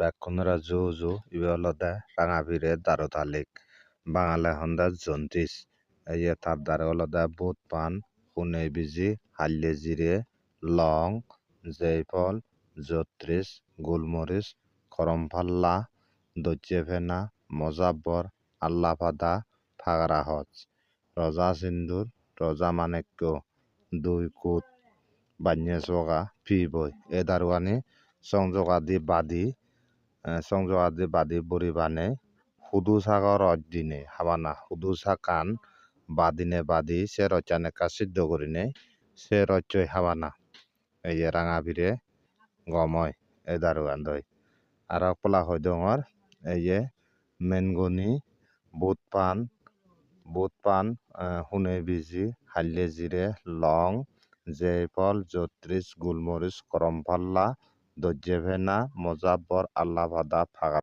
ব্যাকখনরা জো জো ইবেলদা রাঙাভিরে দারো তালিক বাঙালে হন্দা জন্তিস ইয়ে তাপদারে অলদা বুট পান হুনে বিজি হাল্লে জিরে লং জয়ফল জত্রিশ গোলমরিচ করমফাল্লা দজ্জে ফেনা মজাব্বর আল্লাফাদা ফাগরাহজ রজা সিন্দুর রজা মানেক্য দুই কুত বান্যে চগা ফি বই এ দারুয়ানি সংযোগা দি বাদি songjo adi badi boribani hudusago rot dinei habana hudusa kan badine badi se rochan ekka siddo gurinei se rocchoi habana eye ranga pire gom oi ei darugan doi aro pola hoi dongor eye mengoni bot pan bot pan hunei biji halle jire long jeyfal jotrish gulmoric korom palla দজ্যেভেনা মোজাব্বর আল্লাভাদা ফাগাত